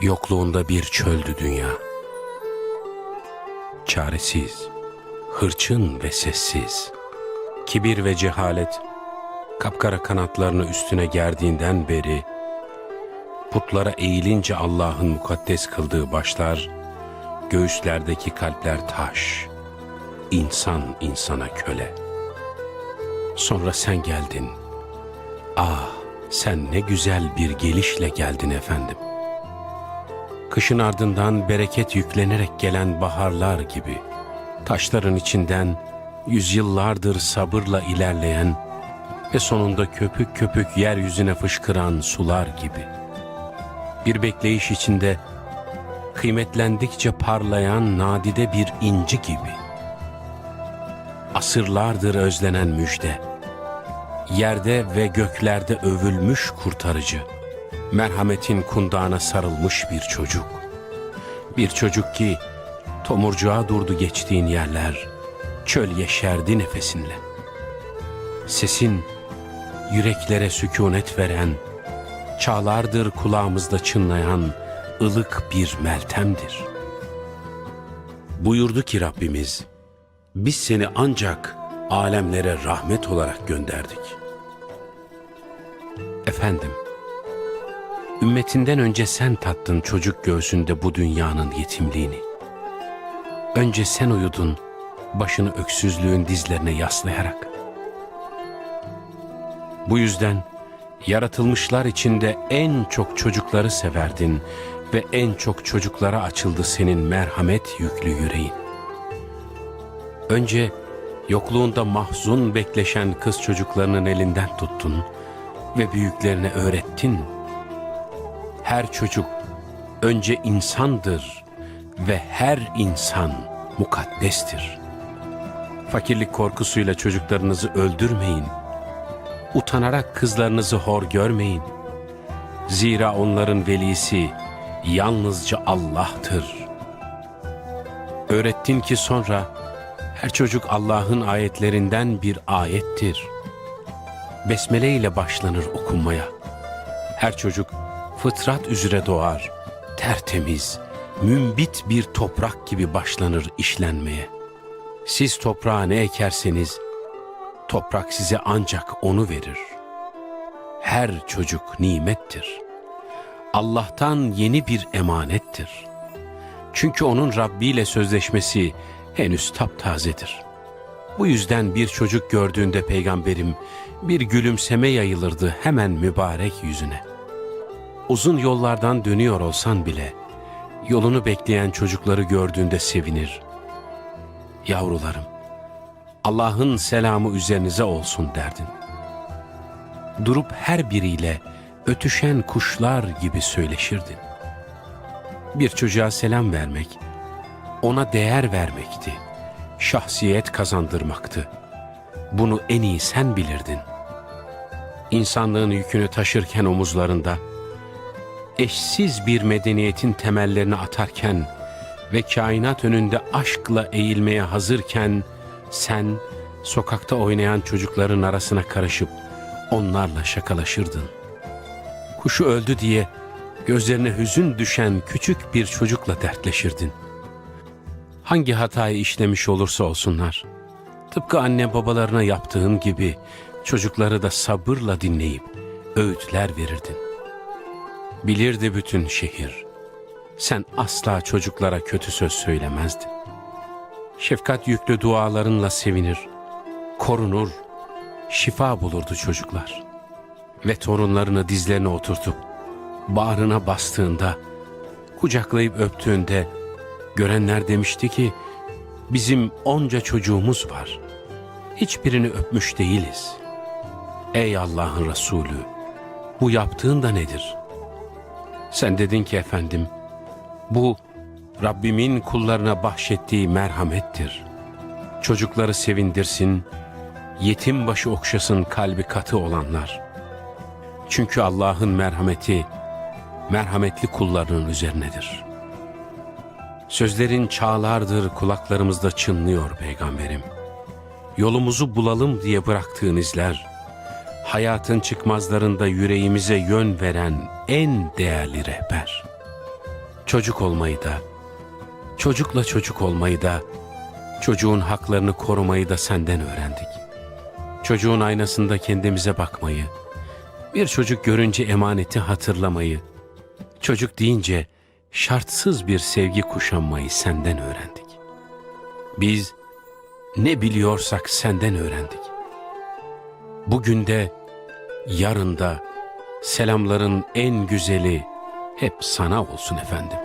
Yokluğunda bir çöldü dünya. Çaresiz, hırçın ve sessiz. Kibir ve cehalet kapkara kanatlarını üstüne gerdiğinden beri putlara eğilince Allah'ın mukaddes kıldığı başlar, göğüslerdeki kalpler taş, insan insana köle. Sonra sen geldin. Ah, sen ne güzel bir gelişle geldin efendim. Kışın ardından bereket yüklenerek gelen baharlar gibi, taşların içinden yüzyıllardır sabırla ilerleyen ve sonunda köpük köpük yeryüzüne fışkıran sular gibi. Bir bekleyiş içinde kıymetlendikçe parlayan nadide bir inci gibi. Asırlardır özlenen müjde, yerde ve göklerde övülmüş kurtarıcı, merhametin kundağına sarılmış bir çocuk. Bir çocuk ki tomurcuğa durdu geçtiğin yerler, çöl yeşerdi nefesinle. Sesin yüreklere sükunet veren, çağlardır kulağımızda çınlayan ılık bir meltemdir. Buyurdu ki Rabbimiz, biz seni ancak alemlere rahmet olarak gönderdik. Efendim, ümmetinden önce sen tattın çocuk göğsünde bu dünyanın yetimliğini. Önce sen uyudun, başını öksüzlüğün dizlerine yaslayarak. Bu yüzden yaratılmışlar içinde en çok çocukları severdin ve en çok çocuklara açıldı senin merhamet yüklü yüreğin. Önce yokluğunda mahzun bekleşen kız çocuklarının elinden tuttun ve büyüklerine öğrettin. Her çocuk önce insandır ve her insan mukaddestir. Fakirlik korkusuyla çocuklarınızı öldürmeyin. Utanarak kızlarınızı hor görmeyin. Zira onların velisi yalnızca Allah'tır. Öğrettin ki sonra her çocuk Allah'ın ayetlerinden bir ayettir. Besmele ile başlanır okunmaya. Her çocuk fıtrat üzere doğar, tertemiz, mümbit bir toprak gibi başlanır işlenmeye. Siz toprağa ne ekerseniz, toprak size ancak onu verir. Her çocuk nimettir. Allah'tan yeni bir emanettir. Çünkü onun Rabbi ile sözleşmesi henüz taptazedir. Bu yüzden bir çocuk gördüğünde peygamberim bir gülümseme yayılırdı hemen mübarek yüzüne. Uzun yollardan dönüyor olsan bile yolunu bekleyen çocukları gördüğünde sevinir. Yavrularım, Allah'ın selamı üzerinize olsun derdin. Durup her biriyle ötüşen kuşlar gibi söyleşirdin. Bir çocuğa selam vermek, ona değer vermekti, şahsiyet kazandırmaktı. Bunu en iyi sen bilirdin. İnsanlığın yükünü taşırken omuzlarında, eşsiz bir medeniyetin temellerini atarken ve kainat önünde aşkla eğilmeye hazırken sen sokakta oynayan çocukların arasına karışıp onlarla şakalaşırdın. Kuşu öldü diye gözlerine hüzün düşen küçük bir çocukla dertleşirdin. Hangi hatayı işlemiş olursa olsunlar, tıpkı anne babalarına yaptığın gibi çocukları da sabırla dinleyip öğütler verirdin. Bilirdi bütün şehir. Sen asla çocuklara kötü söz söylemezdin. Şefkat yüklü dualarınla sevinir, korunur, şifa bulurdu çocuklar. Ve torunlarını dizlerine oturtup bağrına bastığında, kucaklayıp öptüğünde görenler demişti ki bizim onca çocuğumuz var. Hiçbirini öpmüş değiliz. Ey Allah'ın Resulü, bu yaptığın da nedir? Sen dedin ki efendim, bu Rabbimin kullarına bahşettiği merhamettir. Çocukları sevindirsin, yetim başı okşasın kalbi katı olanlar. Çünkü Allah'ın merhameti, merhametli kullarının üzerinedir. Sözlerin çağlardır kulaklarımızda çınlıyor peygamberim. Yolumuzu bulalım diye bıraktığın izler, hayatın çıkmazlarında yüreğimize yön veren en değerli rehber. çocuk olmayı da, çocukla çocuk olmayı da, çocuğun haklarını korumayı da senden öğrendik. Çocuğun aynasında kendimize bakmayı, bir çocuk görünce emaneti hatırlamayı, çocuk deyince şartsız bir sevgi kuşanmayı senden öğrendik. Biz ne biliyorsak senden öğrendik. Bugün de, yarın da selamların en güzeli hep sana olsun efendim.